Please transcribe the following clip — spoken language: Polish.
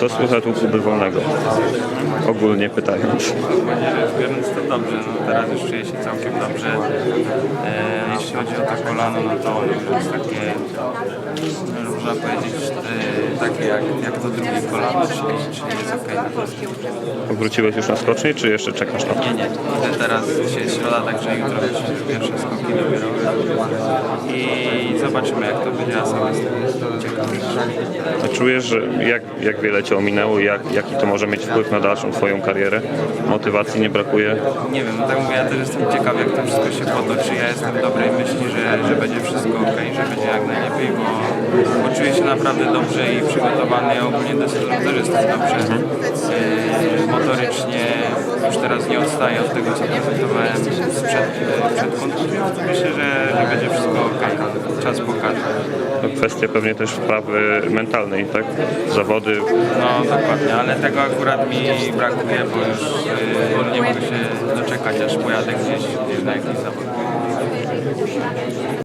Co słychać u Kuby Wolnego? Ogólnie pytając. Ogólnie rzecz biorąc to dobrze, no teraz już czuję się całkiem dobrze. E, jeśli chodzi o to kolano, no to ono jest takie, można powiedzieć, e, takie jak, jak to drugie kolano, czyli, czyli jest okej. Wróciłeś już na skoczni, czy jeszcze czekasz na to? Nie, nie, teraz, dzisiaj jest środa, także jutro już pierwsze skoki dopiero. I zobaczymy jak to będzie, a sam jestem ciekawy. A Czujesz, że jak, jak wiele Cię ominęło i jak, jaki to może mieć wpływ na dalszą Twoją karierę? Motywacji nie brakuje? Nie wiem, no tak mówię, ja też jestem ciekaw jak to wszystko się potoczy. Ja jestem w dobrej myśli, że, że będzie wszystko ok, że będzie jak najlepiej, bo czuję się naprawdę dobrze i przygotowany. Ogólnie do sezonu też jestem dobrze. Motorycznie już teraz nie odstaję od tego, co prezentowałem sprzed, przed kontuzją. Myślę, że, że będzie wszystko ok. Czas pokaże. To kwestia pewnie też wprawy mentalnej, tak? Zawody, No dokładnie, ale tego akurat mi brakuje, bo już yy, nie mogę się doczekać, aż pojadę gdzieś na jakiś zawód.